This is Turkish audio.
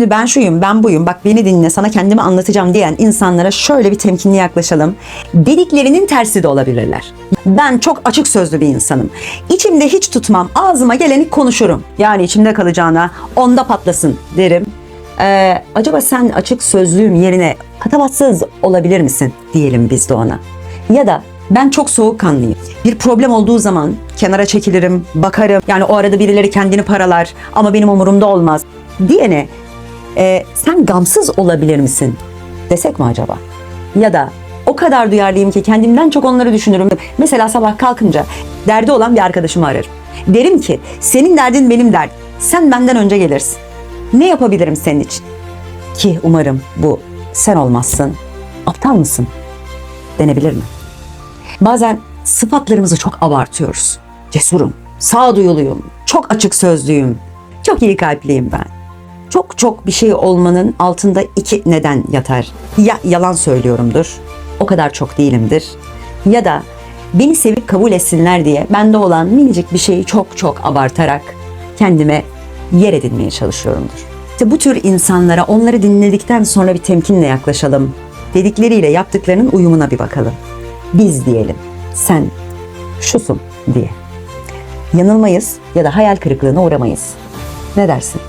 Şimdi ben şuyum, ben buyum, bak beni dinle, sana kendimi anlatacağım diyen insanlara şöyle bir temkinli yaklaşalım. Dediklerinin tersi de olabilirler. Ben çok açık sözlü bir insanım. İçimde hiç tutmam, ağzıma geleni konuşurum. Yani içimde kalacağına onda patlasın derim. Ee, acaba sen açık sözlüğüm yerine patavatsız olabilir misin diyelim biz de ona. Ya da ben çok soğukkanlıyım. Bir problem olduğu zaman kenara çekilirim, bakarım. Yani o arada birileri kendini paralar ama benim umurumda olmaz. Diyene e, sen gamsız olabilir misin desek mi acaba? Ya da o kadar duyarlıyım ki kendimden çok onları düşünürüm. Mesela sabah kalkınca derdi olan bir arkadaşımı ararım. Derim ki senin derdin benim derdim. Sen benden önce gelirsin. Ne yapabilirim senin için? Ki umarım bu sen olmazsın. Aptal mısın? Denebilir mi? Bazen sıfatlarımızı çok abartıyoruz. Cesurum, sağduyuluyum, çok açık sözlüyüm, çok iyi kalpliyim ben. Çok çok bir şey olmanın altında iki neden yatar. Ya yalan söylüyorumdur, o kadar çok değilimdir. Ya da beni sevip kabul etsinler diye bende olan minicik bir şeyi çok çok abartarak kendime yer edinmeye çalışıyorumdur. İşte bu tür insanlara onları dinledikten sonra bir temkinle yaklaşalım. Dedikleriyle yaptıklarının uyumuna bir bakalım. Biz diyelim, sen şusun diye. Yanılmayız ya da hayal kırıklığına uğramayız. Ne dersin?